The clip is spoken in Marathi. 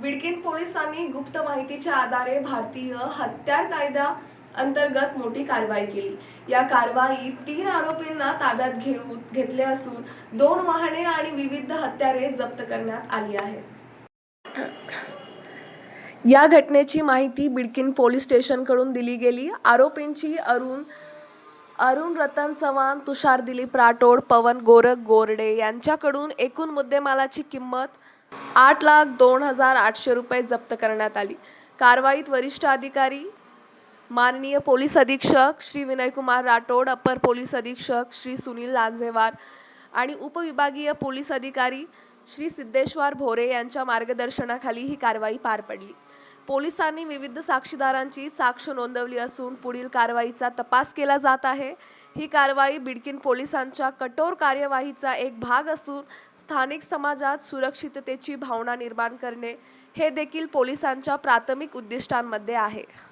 बिडकिन पोलिसांनी गुप्त माहितीच्या आधारे भारतीय हत्यार कायदा अंतर्गत मोठी कारवाई केली. या कारवाईत तीन आरोपींना ताब्यात घेऊन घेतले असून दोन वाहने आणि विविध हत्यारे जप्त करण्यात आली आहेत. या घटनेची माहिती बिडकिन पोलीस स्टेशनकडून दिली गेली. आरोपींची अरुण अरुण रतन चव्हाण तुषार दिलीप राठोड पवन गोरख गोरडे यांच्याकडून एकूण मुद्देमालाची किंमत आठ लाख दोन हजार आठशे रुपये जप्त करण्यात आली. कारवाईत वरिष्ठ अधिकारी माननीय पोलीस अधीक्षक श्री विनयकुमार राठोड अपर पोलीस अधीक्षक श्री सुनील लांजेवार आणि उपविभागीय पोलीस अधिकारी श्री सिद्धेश्वर भोरे यांच्या मार्गदर्शनाखाली ही कारवाई पार पडली. पोलिसांनी विविध साक्षीदारांची साक्ष नोंदवली असून पुढील कारवाईचा तपास केला जात आहे. ही कारवाई बिडकीन पोलिसांच्या कठोर कार्यवाहीचा एक भाग असून स्थानिक समाजात सुरक्षिततेची भावना निर्माण करणे हे देखील पोलिसांच्या प्राथमिक उद्दिष्टांमध्ये आहे.